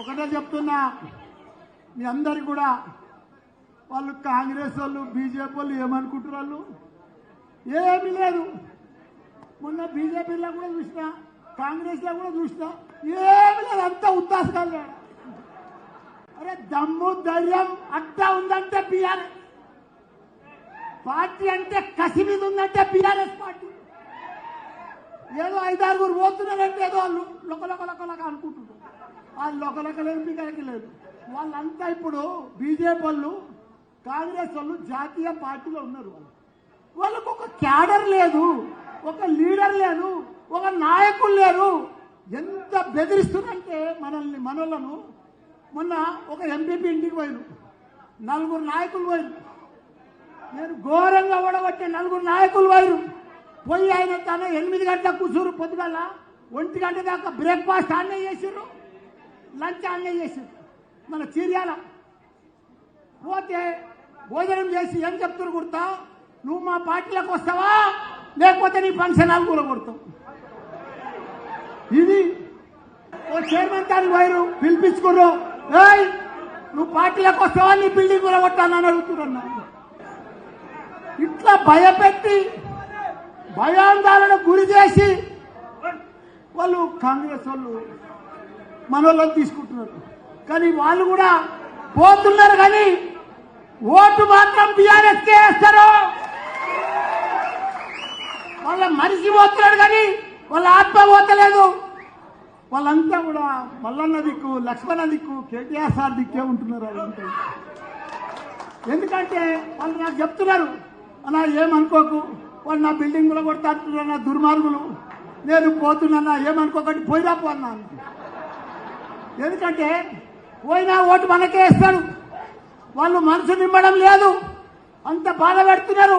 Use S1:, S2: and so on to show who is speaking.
S1: ఒకటే చెప్తున్నా మీ అందరికి కూడా వాళ్ళు కాంగ్రెస్ వాళ్ళు బీజేపీ వాళ్ళు ఏమనుకుంటారు వాళ్ళు ఏమీ లేదు. మొన్న బీజేపీలో కూడా చూసిన కాంగ్రెస్లో కూడా చూసిన ఏమి లేదు. అంతా ఉద్దాసకాలు అరే దమ్ము ధైర్యం అట్టా ఉందంటే బీఆర్ఎస్. పార్టీ అంటే కసి మీద ఉందంటే బీఆర్ఎస్ పార్టీ. ఏదో ఐదారుగురు పోతున్నారంటే వాళ్ళు లొకలొక లొకలొక అనుకుంటున్నారు. వాళ్ళు లొకలొక లేదు లేదు. వాళ్ళంతా ఇప్పుడు బీజేపీ వాళ్ళు కాంగ్రెస్ వాళ్ళు జాతీయ పార్టీలో ఉన్నారు వాళ్ళు. వాళ్ళకు ఒక క్యాడర్ లేదు ఒక లీడర్ లేదు ఒక నాయకులు లేరు. ఎంత బెదిరిస్తుందంటే మనల్ని మనలను మొన్న ఒక ఎంపీపీ ఇంటికి పోయిను నలుగురు నాయకులు పోయిను నేను ఘోరంగా ఓడగొట్టే నలుగురు నాయకులు పోయిరు. పోయి ఆయన తన ఎనిమిది గంటలకు కూర్చురు పొద్దుగల. ఒంటి గంట దాకా బ్రేక్ఫాస్ట్ ఆన్నే చేసిర్రు లంచ్ ఆన్నే చేసిర్రు. మన చీర్యాల పోతే భోజనం చేసి ఏం చెప్తున్నారు కుడతా నువ్వు మా పార్టీలోకి వస్తావా? లేకపోతే నీ ఫంక్షన్ హాల్ కూడా కొడతావు. ఇది ఓ చైర్మన్ గారికి పోయారు పిలిపించుకున్నారు ఏయ్ నువ్వు పార్టీలోకి వస్తావా? నీ బిల్డింగ్ కూడా కొట్టానని అడుగుతున్నా ఇట్లా భయపెట్టి భయాందాలను గురి చేసి వాళ్ళు కాంగ్రెస్ వాళ్ళు మన వాళ్ళని తీసుకుంటున్నారు. కానీ వాళ్ళు కూడా పోతున్నారు కానీ ఓటు మాత్రం బీఆర్ఎస్ వేస్తారు. వాళ్ళ మనిషి పోతున్నాడు కానీ వాళ్ళ ఆత్మ పోతలేదు. వాళ్ళంతా కూడా మల్లన్న దిక్కు లక్ష్మణ దిక్కు కేటీఆర్ సార్ దిక్కే ఉంటున్నారు వాళ్ళంతా. ఎందుకంటే వాళ్ళు నాకు చెప్తున్నారు అలా ఏమనుకోకు వాళ్ళు నా బిల్డింగ్ కూడా కొడతా అంటున్నారు నా దుర్మార్గులు. నేను పోతున్నా ఏమనుకోకండి పోయినా పోన్నా ఎందుకంటే పోయినా ఓటు మనకే ఇస్తాడు. వాళ్ళు మనసు నిమ్మడం లేదు. అంత బాధ పెడుతున్నారు.